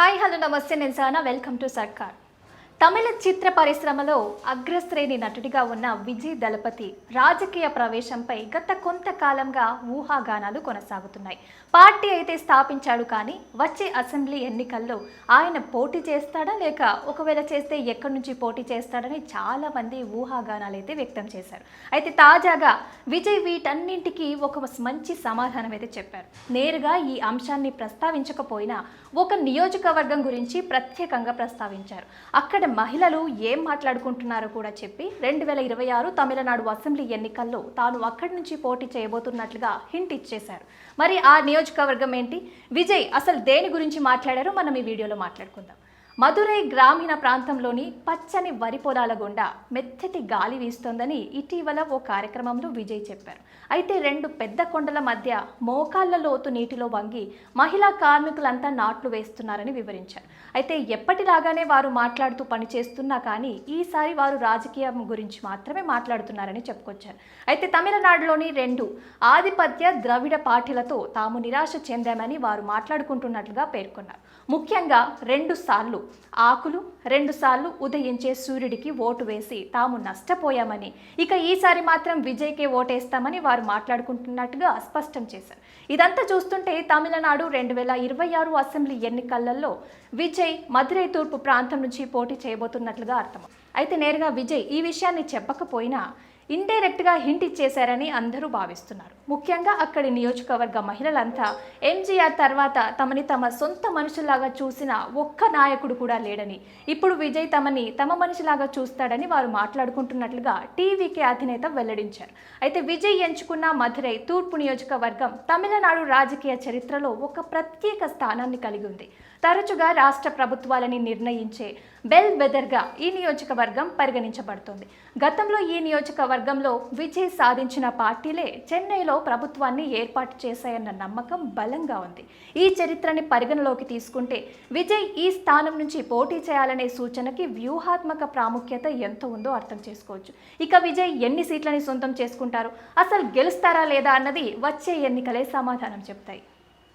Hi hello నమస్తే నేను సానా. వెల్కమ్ టు సర్కార్. తమిళ చిత్ర పరిశ్రమలో అగ్రశ్రేణి నటుడిగా ఉన్న విజయ్ దళపతి రాజకీయ ప్రవేశంపై గత కొంతకాలంగా ఊహాగానాలు కొనసాగుతున్నాయి. పార్టీ అయితే స్థాపించాడు కానీ వచ్చే అసెంబ్లీ ఎన్నికల్లో ఆయన పోటీ చేస్తాడా లేక ఒకవేళ చేస్తే ఎక్కడి నుంచి పోటీ చేస్తాడని చాలా మంది ఊహాగానాలు అయితే వ్యక్తం చేశారు. అయితే తాజాగా విజయ్ వీటన్నింటికి ఒక మంచి సమాధానం అయితే చెప్పారు. నేరుగా ఈ అంశాన్ని ప్రస్తావించకపోయినా ఒక నియోజకవర్గం గురించి ప్రత్యేకంగా ప్రస్తావించారు. అక్కడ మహిళలు ఏం మాట్లాడుకుంటున్నారో కూడా చెప్పి రెండు వేల ఇరవై ఆరు తమిళనాడు అసెంబ్లీ ఎన్నికల్లో తాను అక్కడి నుంచి పోటీ చేయబోతున్నట్లుగా హింట్ ఇచ్చేశారు. మరి ఆ నియోజకవర్గం ఏంటి? విజయ్ అసలు దేని గురించి మాట్లాడారో మనం ఈ వీడియోలో మాట్లాడుకుందాం. మధురై గ్రామీణ ప్రాంతంలోని పచ్చని వరి పొలాల గుండా మెత్తటి గాలి వీస్తోందని ఇటీవల ఓ కార్యక్రమంలో విజయ్ చెప్పారు. అయితే రెండు పెద్ద కొండల మధ్య మోకాళ్ళ లోతు నీటిలో వంగి మహిళా కార్మికులంతా నాట్లు వేస్తున్నారని వివరించారు. అయితే ఎప్పటిలాగానే వారు మాట్లాడుతూ పనిచేస్తున్నా కానీ ఈసారి వారు రాజకీయం గురించి మాత్రమే మాట్లాడుతున్నారని చెప్పుకొచ్చారు. అయితే తమిళనాడులోని రెండు ఆధిపత్య ద్రవిడ పార్టీలతో తాము నిరాశ చెందామని వారు మాట్లాడుకుంటున్నట్లుగా పేర్కొన్నారు. ముఖ్యంగా రెండు సార్లు ఆకులు రెండుసార్లు ఉదయించే సూర్యుడికి ఓటు వేసి తాము నష్టపోయామని. ఇక ఈసారి మాత్రం విజయ్కే ఓటేస్తామని వారు మాట్లాడుకుంటున్నట్టుగా స్పష్టం చేశారు. ఇదంతా చూస్తుంటే తమిళనాడు రెండు వేల ఇరవై ఆరు అసెంబ్లీ ఎన్నికలలో విజయ్ మధురై తూర్పు ప్రాంతం నుంచి పోటీ చేయబోతున్నట్లుగా అర్థం అయితే నేరుగా విజయ్ ఈ విషయాన్ని చెప్పకపోయినా ఇండైరెక్ట్గా హింట్ ఇచ్చేశారని అందరూ భావిస్తున్నారు. ముఖ్యంగా అక్కడి నియోజకవర్గ మహిళలంతా ఎంజీఆర్ తర్వాత తమని తమ సొంత మనుషులాగా చూసిన ఒక్క నాయకుడు కూడా లేడని ఇప్పుడు విజయ్ తమని తమ మనిషిలాగా చూస్తాడని వారు మాట్లాడుకుంటున్నట్లుగా టీవీకే అధినేత వెల్లడించారు. అయితే విజయ్ ఎంచుకున్న మధురై తూర్పు నియోజకవర్గం తమిళనాడు రాజకీయ చరిత్రలో ఒక ప్రత్యేక స్థానాన్ని కలిగి ఉంది. తరచుగా రాష్ట్ర ప్రభుత్వాలని నిర్ణయించే బెల్ వెదర్గా ఈ నియోజకవర్గం పరిగణించబడుతుంది. గతంలో ఈ నియోజకవర్గంలో విజయ్ సాధించిన పార్టీలే చెన్నైలో ప్రభుత్వాన్ని ఏర్పాటు చేశాయన్న నమ్మకం బలంగా ఉంది. ఈ చరిత్రని పరిగణలోకి తీసుకుంటే విజయ్ ఈ స్థానం నుంచి పోటీ చేయాలనే సూచనకి వ్యూహాత్మక ప్రాముఖ్యత ఎంత ఉందో అర్థం చేసుకోవచ్చు. ఇక విజయ్ ఎన్ని సీట్లని సొంతం చేసుకుంటారు? అసలు గెలుస్తారా లేదా అన్నది వచ్చే ఎన్నికలే సమాధానం చెప్తాయి.